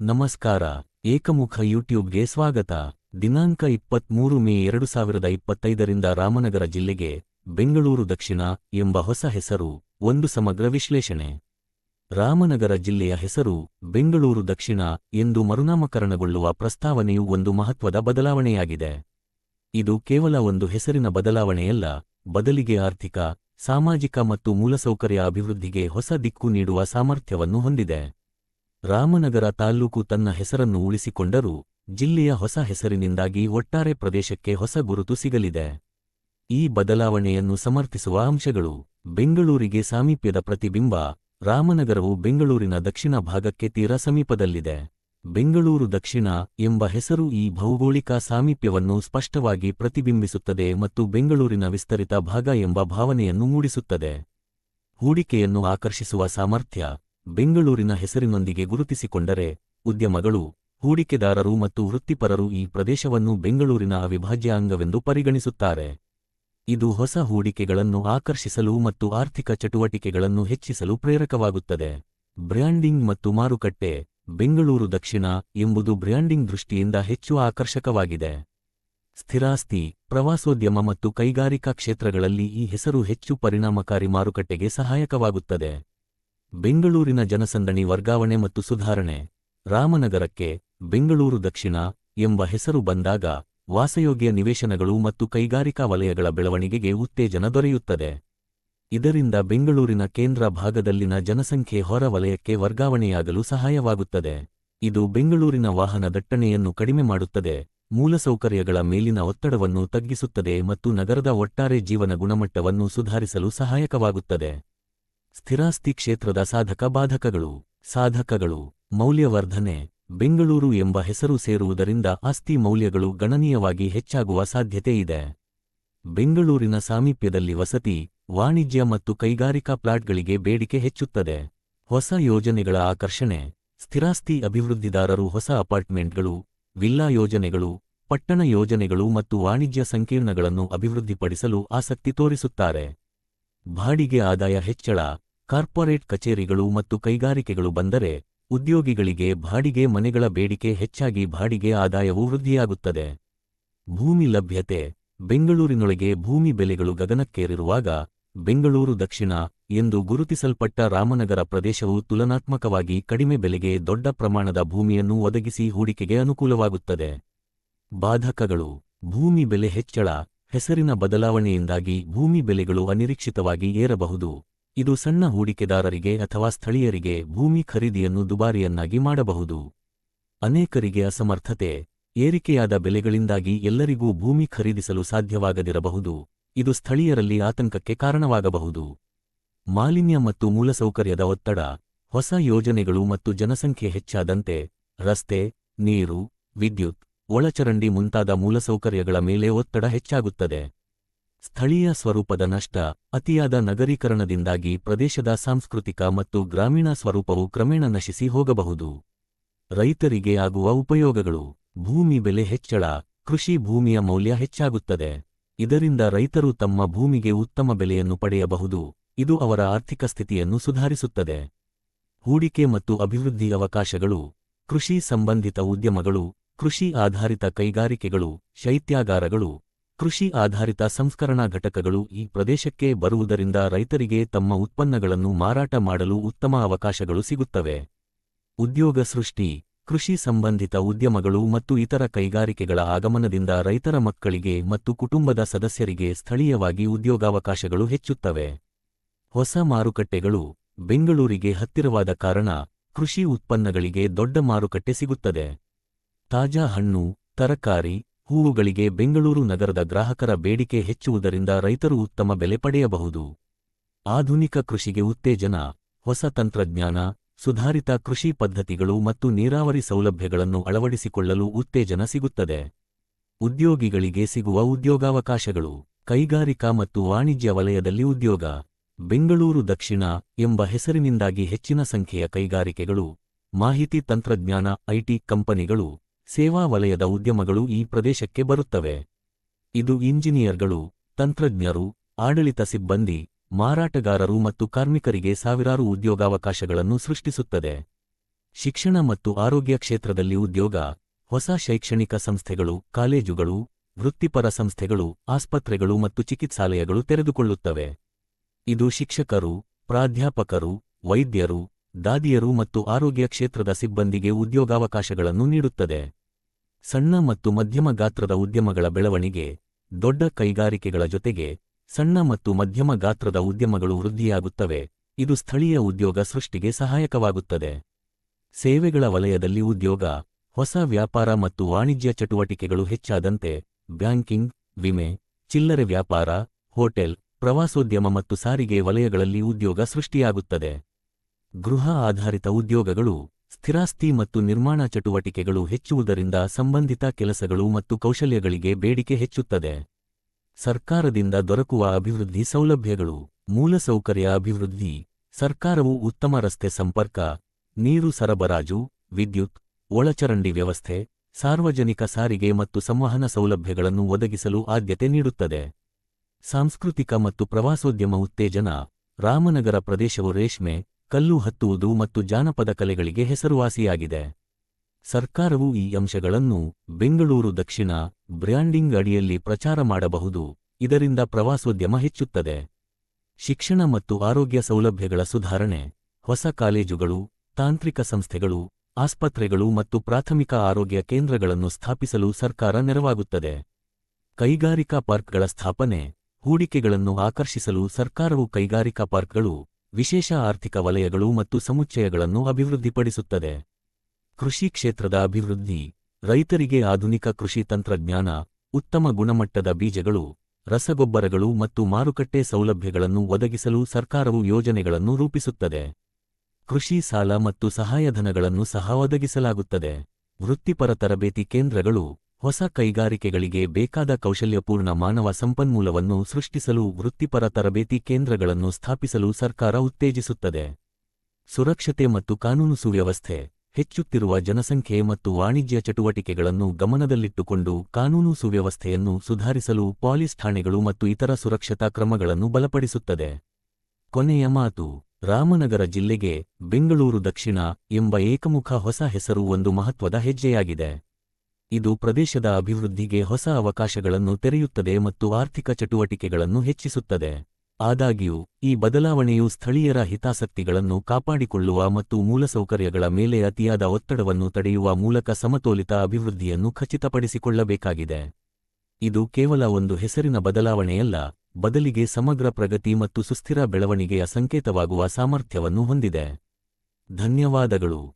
ನಮಸ್ಕಾರ, ಏಕಮುಖ ಯೂಟ್ಯೂಬ್ಗೆ ಸ್ವಾಗತ. ದಿನಾಂಕ ಇಪ್ಪತ್ಮೂರು ಮೇ ಎರಡು ಸಾವಿರದ ಇಪ್ಪತ್ತೈದರಿಂದ ರಾಮನಗರ ಜಿಲ್ಲೆಗೆ ಬೆಂಗಳೂರು ದಕ್ಷಿಣ ಎಂಬ ಹೊಸ ಹೆಸರು, ಒಂದು ಸಮಗ್ರ ವಿಶ್ಲೇಷಣೆ. ರಾಮನಗರ ಜಿಲ್ಲೆಯ ಹೆಸರು, ಬೆಂಗಳೂರು ದಕ್ಷಿಣ ಎಂದು ಮರುನಾಮಕರಣಗೊಳ್ಳುವ ಪ್ರಸ್ತಾವನೆಯು ಒಂದು ಮಹತ್ವದ ಬದಲಾವಣೆಯಾಗಿದೆ. ಇದು ಕೇವಲ ಒಂದು ಹೆಸರಿನ ಬದಲಾವಣೆಯಲ್ಲ, ಬದಲಿಗೆ ಆರ್ಥಿಕ, ಸಾಮಾಜಿಕ ಮತ್ತು ಮೂಲಸೌಕರ್ಯ ಅಭಿವೃದ್ಧಿಗೆ ಹೊಸ ದಿಕ್ಕು ನೀಡುವ ಸಾಮರ್ಥ್ಯವನ್ನು ಹೊಂದಿದೆ. ರಾಮನಗರ ತಾಲ್ಲೂಕು ತನ್ನ ಹೆಸರನ್ನು ಉಳಿಸಿಕೊಂಡರೂ ಜಿಲ್ಲೆಯ ಹೊಸ ಹೆಸರಿನಿಂದಾಗಿ ಒಟ್ಟಾರೆ ಪ್ರದೇಶಕ್ಕೆ ಹೊಸ ಗುರುತು ಸಿಗಲಿದೆ. ಈ ಬದಲಾವಣೆಯನ್ನು ಸಮರ್ಥಿಸುವ ಅಂಶಗಳು ಬೆಂಗಳೂರಿಗೆ ಸಾಮೀಪ್ಯದ ಪ್ರತಿಬಿಂಬ ರಾಮನಗರವು ಬೆಂಗಳೂರಿನ ದಕ್ಷಿಣ ಭಾಗಕ್ಕೆ ತೀರ ಸಮೀಪದಲ್ಲಿದೆ. ಬೆಂಗಳೂರು ದಕ್ಷಿಣ ಎಂಬ ಹೆಸರು ಈ ಭೌಗೋಳಿಕ ಸಾಮೀಪ್ಯವನ್ನು ಸ್ಪಷ್ಟವಾಗಿ ಪ್ರತಿಬಿಂಬಿಸುತ್ತದೆ ಮತ್ತು ಬೆಂಗಳೂರಿನ ವಿಸ್ತರಿತ ಭಾಗ ಎಂಬ ಭಾವನೆಯನ್ನು ಮೂಡಿಸುತ್ತದೆ. ಹೂಡಿಕೆಯನ್ನು ಆಕರ್ಷಿಸುವ ಸಾಮರ್ಥ್ಯ ಬೆಂಗಳೂರಿನ ಹೆಸರಿನೊಂದಿಗೆ ಗುರುತಿಸಿಕೊಂಡರೆ, ಉದ್ಯಮಗಳು, ಹೂಡಿಕೆದಾರರು ಮತ್ತು ವೃತ್ತಿಪರರು ಈ ಪ್ರದೇಶವನ್ನು ಬೆಂಗಳೂರಿನ ಅವಿಭಾಜ್ಯ ಅಂಗವೆಂದು ಪರಿಗಣಿಸುತ್ತಾರೆ. ಇದು ಹೊಸ ಹೂಡಿಕೆಗಳನ್ನು ಆಕರ್ಷಿಸಲು ಮತ್ತು ಆರ್ಥಿಕ ಚಟುವಟಿಕೆಗಳನ್ನು ಹೆಚ್ಚಿಸಲು ಪ್ರೇರಕವಾಗುತ್ತದೆ. ಬ್ರ್ಯಾಂಡಿಂಗ್ ಮತ್ತು ಮಾರುಕಟ್ಟೆ, ಬೆಂಗಳೂರು ದಕ್ಷಿಣ ಎಂಬುದು ಬ್ರ್ಯಾಂಡಿಂಗ್ ದೃಷ್ಟಿಯಿಂದ ಹೆಚ್ಚು ಆಕರ್ಷಕವಾಗಿದೆ. ಸ್ಥಿರಾಸ್ತಿ, ಪ್ರವಾಸೋದ್ಯಮ ಮತ್ತು ಕೈಗಾರಿಕಾ ಕ್ಷೇತ್ರಗಳಲ್ಲಿ ಈ ಹೆಸರು ಹೆಚ್ಚು ಪರಿಣಾಮಕಾರಿ ಮಾರುಕಟ್ಟೆಗೆ ಸಹಾಯಕವಾಗುತ್ತದೆ. ಬೆಂಗಳೂರಿನ ಜನಸಂದಣಿ ವರ್ಗಾವಣೆ ಮತ್ತು ಸುಧಾರಣೆ. ರಾಮನಗರಕ್ಕೆ ಬೆಂಗಳೂರು ದಕ್ಷಿಣ ಎಂಬ ಹೆಸರು ಬಂದಾಗ ವಾಸಯೋಗ್ಯ ನಿವೇಶನಗಳು ಮತ್ತು ಕೈಗಾರಿಕಾ ವಲಯಗಳ ಬೆಳವಣಿಗೆಗೆ ಉತ್ತೇಜನ ದೊರೆಯುತ್ತದೆ. ಇದರಿಂದ ಬೆಂಗಳೂರಿನ ಕೇಂದ್ರ ಭಾಗದಲ್ಲಿನ ಜನಸಂಖ್ಯೆ ಹೊರ ವಲಯಕ್ಕೆ ವರ್ಗಾವಣೆಯಾಗಲು ಸಹಾಯವಾಗುತ್ತದೆ. ಇದು ಬೆಂಗಳೂರಿನ ವಾಹನ ದಟ್ಟಣೆಯನ್ನು ಕಡಿಮೆ ಮಾಡುತ್ತದೆ, ಮೂಲಸೌಕರ್ಯಗಳ ಮೇಲಿನ ಒತ್ತಡವನ್ನು ತಗ್ಗಿಸುತ್ತದೆ ಮತ್ತು ನಗರದ ಒಟ್ಟಾರೆ ಜೀವನ ಗುಣಮಟ್ಟವನ್ನು ಸುಧಾರಿಸಲು ಸಹಾಯಕವಾಗುತ್ತದೆ. ಸ್ಥಿರಾಸ್ತಿ ಕ್ಷೇತ್ರದ ಸಾಧಕ ಬಾಧಕಗಳು. ಸಾಧಕಗಳು, ಮೌಲ್ಯವರ್ಧನೆ, ಬೆಂಗಳೂರು ಎಂಬ ಹೆಸರು ಸೇರುವುದರಿಂದ ಆಸ್ತಿ ಮೌಲ್ಯಗಳು ಗಣನೀಯವಾಗಿ ಹೆಚ್ಚಾಗುವ ಸಾಧ್ಯತೆ ಇದೆ. ಬೆಂಗಳೂರಿನ ಸಾಮೀಪ್ಯದಲ್ಲಿ ವಸತಿ, ವಾಣಿಜ್ಯ ಮತ್ತು ಕೈಗಾರಿಕಾ ಪ್ಲಾಟ್ಗಳಿಗೆ ಬೇಡಿಕೆ ಹೆಚ್ಚುತ್ತದೆ. ಹೊಸ ಯೋಜನೆಗಳ ಆಕರ್ಷಣೆ, ಸ್ಥಿರಾಸ್ತಿ ಅಭಿವೃದ್ಧಿದಾರರು ಹೊಸ ಅಪಾರ್ಟ್ಮೆಂಟ್ಗಳು, ವಿಲ್ಲಾ ಯೋಜನೆಗಳು, ಪಟ್ಟಣ ಯೋಜನೆಗಳು ಮತ್ತು ವಾಣಿಜ್ಯ ಸಂಕೀರ್ಣಗಳನ್ನು ಅಭಿವೃದ್ಧಿಪಡಿಸಲು ಆಸಕ್ತಿ ತೋರಿಸುತ್ತಾರೆ. ಬಾಡಿಗೆ ಆದಾಯ ಹೆಚ್ಚಳ, ಕಾರ್ಪೊರೇಟ್ ಕಚೇರಿಗಳು ಮತ್ತು ಕೈಗಾರಿಕೆಗಳು ಬಂದರೆ ಉದ್ಯೋಗಿಗಳಿಗೆ ಬಾಡಿಗೆ ಮನೆಗಳ ಬೇಡಿಕೆ ಹೆಚ್ಚಾಗಿ ಬಾಡಿಗೆ ಆದಾಯವು ವೃದ್ಧಿಯಾಗುತ್ತದೆ. ಭೂಮಿ ಲಭ್ಯತೆ, ಬೆಂಗಳೂರಿನೊಳಗೆ ಭೂಮಿ ಬೆಲೆಗಳು ಗಗನಕ್ಕೇರಿರುವಾಗ ಬೆಂಗಳೂರು ದಕ್ಷಿಣ ಎಂದು ಗುರುತಿಸಲ್ಪಟ್ಟ ರಾಮನಗರ ಪ್ರದೇಶವು ತುಲನಾತ್ಮಕವಾಗಿ ಕಡಿಮೆ ಬೆಲೆಗೆ ದೊಡ್ಡ ಪ್ರಮಾಣದ ಭೂಮಿಯನ್ನು ಒದಗಿಸಿ ಹೂಡಿಕೆಗೆ ಅನುಕೂಲವಾಗುತ್ತದೆ. ಬಾಧಕಗಳು, ಭೂಮಿ ಬೆಲೆ ಹೆಚ್ಚಳ ಹೆಸರಿನ ಬದಲಾವಣೆಯಿಂದಾಗಿ ಭೂಮಿ ಬೆಲೆಗಳು ಅನಿರೀಕ್ಷಿತವಾಗಿ ಏರಬಹುದು. ಇದು ಸಣ್ಣ ಹೂಡಿಕೆದಾರರಿಗೆ ಅಥವಾ ಸ್ಥಳೀಯರಿಗೆ ಭೂಮಿ ಖರೀದಿಯನ್ನು ದುಬಾರಿಯನ್ನಾಗಿ ಮಾಡಬಹುದು. ಅನೇಕರಿಗೆ ಅಸಮರ್ಥತೆ, ಏರಿಕೆಯಾದ ಬೆಲೆಗಳಿಂದಾಗಿ ಎಲ್ಲರಿಗೂ ಭೂಮಿ ಖರೀದಿಸಲು ಸಾಧ್ಯವಾಗದಿರಬಹುದು. ಇದು ಸ್ಥಳೀಯರಲ್ಲಿ ಆತಂಕಕ್ಕೆ ಕಾರಣವಾಗಬಹುದು. ಮಾಲಿನ್ಯ ಮತ್ತು ಮೂಲಸೌಕರ್ಯದ ಒತ್ತಡ, ಹೊಸ ಯೋಜನೆಗಳು ಮತ್ತು ಜನಸಂಖ್ಯೆ ಹೆಚ್ಚಾದಂತೆ ರಸ್ತೆ, ನೀರು, ವಿದ್ಯುತ್ ಒಳಚರಂಡಿ ಮುಂತಾದ ಮೂಲಸೌಕರ್ಯಗಳ ಮೇಲೆ ಒತ್ತಡ ಹೆಚ್ಚಾಗುತ್ತದೆ. ಸ್ಥಳೀಯ ಸ್ವರೂಪದ ನಷ್ಟ, ಅತಿಯಾದ ನಗರೀಕರಣದಿಂದಾಗಿ ಪ್ರದೇಶದ ಸಾಂಸ್ಕೃತಿಕ ಮತ್ತು ಗ್ರಾಮೀಣ ಸ್ವರೂಪವು ಕ್ರಮೇಣ ನಶಿಸಿ ಹೋಗಬಹುದು. ರೈತರಿಗೆ ಆಗುವ ಉಪಯೋಗಗಳು, ಭೂಮಿ ಬೆಲೆ ಹೆಚ್ಚಳ, ಕೃಷಿ ಭೂಮಿಯ ಮೌಲ್ಯ ಹೆಚ್ಚಾಗುತ್ತದೆ. ಇದರಿಂದ ರೈತರು ತಮ್ಮ ಭೂಮಿಗೆ ಉತ್ತಮ ಬೆಲೆಯನ್ನು ಪಡೆಯಬಹುದು, ಇದು ಅವರ ಆರ್ಥಿಕ ಸ್ಥಿತಿಯನ್ನು ಸುಧಾರಿಸುತ್ತದೆ. ಹೂಡಿಕೆ ಮತ್ತು ಅಭಿವೃದ್ಧಿ ಅವಕಾಶಗಳು, ಕೃಷಿ ಸಂಬಂಧಿತ ಉದ್ಯಮಗಳು ಕೃಷಿ ಆಧಾರಿತ ಕೈಗಾರಿಕೆಗಳು, ಶೈತ್ಯಾಗಾರಗಳು, ಕೃಷಿ ಆಧಾರಿತ ಸಂಸ್ಕರಣಾ ಘಟಕಗಳು ಈ ಪ್ರದೇಶಕ್ಕೆ ಬರುವುದರಿಂದ ರೈತರಿಗೆ ತಮ್ಮ ಉತ್ಪನ್ನಗಳನ್ನು ಮಾರಾಟ ಮಾಡಲು ಉತ್ತಮ ಅವಕಾಶಗಳು ಸಿಗುತ್ತವೆ. ಉದ್ಯೋಗ ಸೃಷ್ಟಿ, ಕೃಷಿ ಸಂಬಂಧಿತ ಉದ್ಯಮಗಳು ಮತ್ತು ಇತರ ಕೈಗಾರಿಕೆಗಳ ಆಗಮನದಿಂದ ರೈತರ ಮಕ್ಕಳಿಗೆ ಮತ್ತು ಕುಟುಂಬದ ಸದಸ್ಯರಿಗೆ ಸ್ಥಳೀಯವಾಗಿ ಉದ್ಯೋಗಾವಕಾಶಗಳು ಹೆಚ್ಚುತ್ತವೆ. ಹೊಸ ಮಾರುಕಟ್ಟೆಗಳು, ಬೆಂಗಳೂರಿಗೆ ಹತ್ತಿರವಾದ ಕಾರಣ ಕೃಷಿ ಉತ್ಪನ್ನಗಳಿಗೆ ದೊಡ್ಡ ಮಾರುಕಟ್ಟೆ ಸಿಗುತ್ತದೆ. ತಾಜಾ ಹಣ್ಣು, ತರಕಾರಿ, ಹೂವುಗಳಿಗೆ ಬೆಂಗಳೂರು ನಗರದ ಗ್ರಾಹಕರ ಬೇಡಿಕೆ ಹೆಚ್ಚುವುದರಿಂದ ರೈತರು ಉತ್ತಮ ಬೆಲೆ ಪಡೆಯಬಹುದು. ಆಧುನಿಕ ಕೃಷಿಗೆ ಉತ್ತೇಜನ, ಹೊಸ ತಂತ್ರಜ್ಞಾನ, ಸುಧಾರಿತ ಕೃಷಿ ಪದ್ಧತಿಗಳು ಮತ್ತು ನೀರಾವರಿ ಸೌಲಭ್ಯಗಳನ್ನು ಅಳವಡಿಸಿಕೊಳ್ಳಲು ಉತ್ತೇಜನ ಸಿಗುತ್ತದೆ. ಉದ್ಯೋಗಿಗಳಿಗೆ ಸಿಗುವ ಉದ್ಯೋಗಾವಕಾಶಗಳು, ಕೈಗಾರಿಕಾ ಮತ್ತು ವಾಣಿಜ್ಯ ವಲಯದಲ್ಲಿ ಉದ್ಯೋಗ, ಬೆಂಗಳೂರು ದಕ್ಷಿಣ ಎಂಬ ಹೆಸರಿನಿಂದಾಗಿ ಹೆಚ್ಚಿನ ಸಂಖ್ಯೆಯ ಕೈಗಾರಿಕೆಗಳು, ಮಾಹಿತಿ ತಂತ್ರಜ್ಞಾನ ಐಟಿ ಕಂಪನಿಗಳು ಸೇವಾ ವಲಯದ ಉದ್ಯಮಗಳು ಈ ಪ್ರದೇಶಕ್ಕೆ ಬರುತ್ತವೆ. ಇದು ಇಂಜಿನಿಯರ್ಗಳು, ತಂತ್ರಜ್ಞರು, ಆಡಳಿತ ಸಿಬ್ಬಂದಿ, ಮಾರಾಟಗಾರರು ಮತ್ತು ಕಾರ್ಮಿಕರಿಗೆ ಸಾವಿರಾರು ಉದ್ಯೋಗಾವಕಾಶಗಳನ್ನು ಸೃಷ್ಟಿಸುತ್ತದೆ. ಶಿಕ್ಷಣ ಮತ್ತು ಆರೋಗ್ಯ ಕ್ಷೇತ್ರದಲ್ಲಿ ಉದ್ಯೋಗ, ಹೊಸ ಶೈಕ್ಷಣಿಕ ಸಂಸ್ಥೆಗಳು, ಕಾಲೇಜುಗಳು, ವೃತ್ತಿಪರ ಸಂಸ್ಥೆಗಳು, ಆಸ್ಪತ್ರೆಗಳು ಮತ್ತು ಚಿಕಿತ್ಸಾಲಯಗಳು ತೆರೆದುಕೊಳ್ಳುತ್ತವೆ. ಇದು ಶಿಕ್ಷಕರು, ಪ್ರಾಧ್ಯಾಪಕರು, ವೈದ್ಯರು, ದಾದಿಯರು ಮತ್ತು ಆರೋಗ್ಯ ಕ್ಷೇತ್ರದ ಸಿಬ್ಬಂದಿಗೆ ಉದ್ಯೋಗಾವಕಾಶಗಳನ್ನು ನೀಡುತ್ತದೆ. ಸಣ್ಣ ಮತ್ತು ಮಧ್ಯಮ ಗಾತ್ರದ ಉದ್ಯಮಗಳ ಬೆಳವಣಿಗೆ, ದೊಡ್ಡ ಕೈಗಾರಿಕೆಗಳ ಜೊತೆಗೆ ಸಣ್ಣ ಮತ್ತು ಮಧ್ಯಮ ಗಾತ್ರದ ಉದ್ಯಮಗಳು ವೃದ್ಧಿಯಾಗುತ್ತವೆ. ಇದು ಸ್ಥಳೀಯ ಉದ್ಯೋಗ ಸೃಷ್ಟಿಗೆ ಸಹಾಯಕವಾಗುತ್ತದೆ. ಸೇವೆಗಳ ವಲಯದಲ್ಲಿ ಉದ್ಯೋಗ, ಹೊಸ ವ್ಯಾಪಾರ ಮತ್ತು ವಾಣಿಜ್ಯ ಚಟುವಟಿಕೆಗಳು ಹೆಚ್ಚಾದಂತೆ ಬ್ಯಾಂಕಿಂಗ್, ವಿಮೆ, ಚಿಲ್ಲರೆ ವ್ಯಾಪಾರ, ಹೋಟೆಲ್, ಪ್ರವಾಸೋದ್ಯಮ ಮತ್ತು ಸಾರಿಗೆ ವಲಯಗಳಲ್ಲಿ ಉದ್ಯೋಗ ಸೃಷ್ಟಿಯಾಗುತ್ತದೆ. ಗೃಹ ಆಧಾರಿತ ಉದ್ಯೋಗಗಳು ಸ್ಥಿರಾಸ್ತಿ ಮತ್ತು ನಿರ್ಮಾಣ ಚಟುವಟಿಕೆಗಳು ಹೆಚ್ಚುವುದರಿಂದ ಸಂಬಂಧಿತ ಕೆಲಸಗಳು ಮತ್ತು ಕೌಶಲ್ಯಗಳಿಗೆ ಬೇಡಿಕೆ ಹೆಚ್ಚುತ್ತದೆ. ಸರ್ಕಾರದಿಂದ ದೊರಕುವ ಅಭಿವೃದ್ಧಿ ಸೌಲಭ್ಯಗಳು ಮೂಲಸೌಕರ್ಯ ಅಭಿವೃದ್ಧಿ, ಸರ್ಕಾರವು ಉತ್ತಮ ರಸ್ತೆ ಸಂಪರ್ಕ, ನೀರು ಸರಬರಾಜು, ವಿದ್ಯುತ್, ಒಳಚರಂಡಿ ವ್ಯವಸ್ಥೆ, ಸಾರ್ವಜನಿಕ ಸಾರಿಗೆ ಮತ್ತು ಸಂವಹನ ಸೌಲಭ್ಯಗಳನ್ನು ಒದಗಿಸಲು ಆದ್ಯತೆ ನೀಡುತ್ತದೆ. ಸಾಂಸ್ಕೃತಿಕ ಮತ್ತು ಪ್ರವಾಸೋದ್ಯಮ ಉತ್ತೇಜನ, ರಾಮನಗರ ಪ್ರದೇಶವು ರೇಷ್ಮೆ ಕಲ್ಲು ಹತ್ತುವುದು ಮತ್ತು ಜಾನಪದ ಕಲೆಗಳಿಗೆ ಹೆಸರುವಾಸಿಯಾಗಿದೆ. ಸರ್ಕಾರವು ಈ ಅಂಶಗಳನ್ನು ಬೆಂಗಳೂರು ದಕ್ಷಿಣ ಬ್ರ್ಯಾಂಡಿಂಗ್ ಅಡಿಯಲ್ಲಿ ಪ್ರಚಾರ ಮಾಡಬಹುದು, ಇದರಿಂದ ಪ್ರವಾಸೋದ್ಯಮ ಹೆಚ್ಚುತ್ತದೆ. ಶಿಕ್ಷಣ ಮತ್ತು ಆರೋಗ್ಯ ಸೌಲಭ್ಯಗಳ ಸುಧಾರಣೆ, ಹೊಸ ಕಾಲೇಜುಗಳು, ತಾಂತ್ರಿಕ ಸಂಸ್ಥೆಗಳು, ಆಸ್ಪತ್ರೆಗಳು ಮತ್ತು ಪ್ರಾಥಮಿಕ ಆರೋಗ್ಯ ಕೇಂದ್ರಗಳನ್ನು ಸ್ಥಾಪಿಸಲು ಸರ್ಕಾರ ನೆರವಾಗುತ್ತದೆ. ಕೈಗಾರಿಕಾ ಪಾರ್ಕ್ಗಳ ಸ್ಥಾಪನೆ, ಹೂಡಿಕೆಗಳನ್ನು ಆಕರ್ಷಿಸಲು ಸರ್ಕಾರವು ಕೈಗಾರಿಕಾ ಪಾರ್ಕ್ಗಳು ವಿಶೇಷ ಆರ್ಥಿಕ ವಲಯಗಳು ಮತ್ತು ಸಮುಚ್ಚಯಗಳನ್ನು ಅಭಿವೃದ್ಧಿಪಡಿಸುತ್ತದೆ. ಕೃಷಿ ಕ್ಷೇತ್ರದ ಅಭಿವೃದ್ಧಿ, ರೈತರಿಗೆ ಆಧುನಿಕ ಕೃಷಿ ತಂತ್ರಜ್ಞಾನ, ಉತ್ತಮ ಗುಣಮಟ್ಟದ ಬೀಜಗಳು, ರಸಗೊಬ್ಬರಗಳು ಮತ್ತು ಮಾರುಕಟ್ಟೆ ಸೌಲಭ್ಯಗಳನ್ನು ಒದಗಿಸಲು ಸರ್ಕಾರವು ಯೋಜನೆಗಳನ್ನು ರೂಪಿಸುತ್ತದೆ. ಕೃಷಿ ಸಾಲ ಮತ್ತು ಸಹಾಯಧನಗಳನ್ನು ಸಹ ಒದಗಿಸಲಾಗುತ್ತದೆ. ವೃತ್ತಿಪರ ತರಬೇತಿ ಕೇಂದ್ರಗಳು ಹೊಸ ಕೈಗಾರಿಕೆಗಳಿಗೆ ಬೇಕಾದ ಕೌಶಲ್ಯಪೂರ್ಣ ಮಾನವ ಸಂಪನ್ಮೂಲವನ್ನು ಸೃಷ್ಟಿಸಲು ವೃತ್ತಿಪರ ತರಬೇತಿ ಕೇಂದ್ರಗಳನ್ನು ಸ್ಥಾಪಿಸಲು ಸರ್ಕಾರ ಉತ್ತೇಜಿಸುತ್ತದೆ. ಸುರಕ್ಷತೆ ಮತ್ತು ಕಾನೂನು ಸುವ್ಯವಸ್ಥೆ, ಹೆಚ್ಚುತ್ತಿರುವ ಜನಸಂಖ್ಯೆ ಮತ್ತು ವಾಣಿಜ್ಯ ಚಟುವಟಿಕೆಗಳನ್ನು ಗಮನದಲ್ಲಿಟ್ಟುಕೊಂಡು ಕಾನೂನು ಸುವ್ಯವಸ್ಥೆಯನ್ನು ಸುಧಾರಿಸಲು ಪೊಲೀಸ್ ಠಾಣೆಗಳು ಮತ್ತು ಇತರ ಸುರಕ್ಷತಾ ಕ್ರಮಗಳನ್ನು ಬಲಪಡಿಸುತ್ತದೆ. ಕೊನೆಯ ಮಾತು, ರಾಮನಗರ ಜಿಲ್ಲೆಗೆ ಬೆಂಗಳೂರು ದಕ್ಷಿಣ ಎಂಬ ಏಕಮುಖ ಹೊಸ ಹೆಸರು ಒಂದು ಮಹತ್ವದ ಹೆಜ್ಜೆಯಾಗಿದೆ. ಇದು ಪ್ರದೇಶದ ಅಭಿವೃದ್ಧಿಗೆ ಹೊಸ ಅವಕಾಶಗಳನ್ನು ತೆರೆಯುತ್ತದೆ ಮತ್ತು ಆರ್ಥಿಕ ಚಟುವಟಿಕೆಗಳನ್ನು ಹೆಚ್ಚಿಸುತ್ತದೆ. ಆದಾಗ್ಯೂ, ಈ ಬದಲಾವಣೆಯು ಸ್ಥಳೀಯರ ಹಿತಾಸಕ್ತಿಗಳನ್ನು ಕಾಪಾಡಿಕೊಳ್ಳುವ ಮತ್ತು ಮೂಲಸೌಕರ್ಯಗಳ ಮೇಲೆ ಅತಿಯಾದ ಒತ್ತಡವನ್ನು ತಡೆಯುವ ಮೂಲಕ ಸಮತೋಲಿತ ಅಭಿವೃದ್ಧಿಯನ್ನು ಖಚಿತಪಡಿಸಿಕೊಳ್ಳಬೇಕಾಗಿದೆ. ಇದು ಕೇವಲ ಒಂದು ಹೆಸರಿನ ಬದಲಾವಣೆಯಲ್ಲ, ಬದಲಿಗೆ ಸಮಗ್ರ ಪ್ರಗತಿ ಮತ್ತು ಸುಸ್ಥಿರ ಬೆಳವಣಿಗೆಯ ಸಂಕೇತವಾಗುವ ಸಾಮರ್ಥ್ಯವನ್ನು ಹೊಂದಿದೆ. ಧನ್ಯವಾದಗಳು.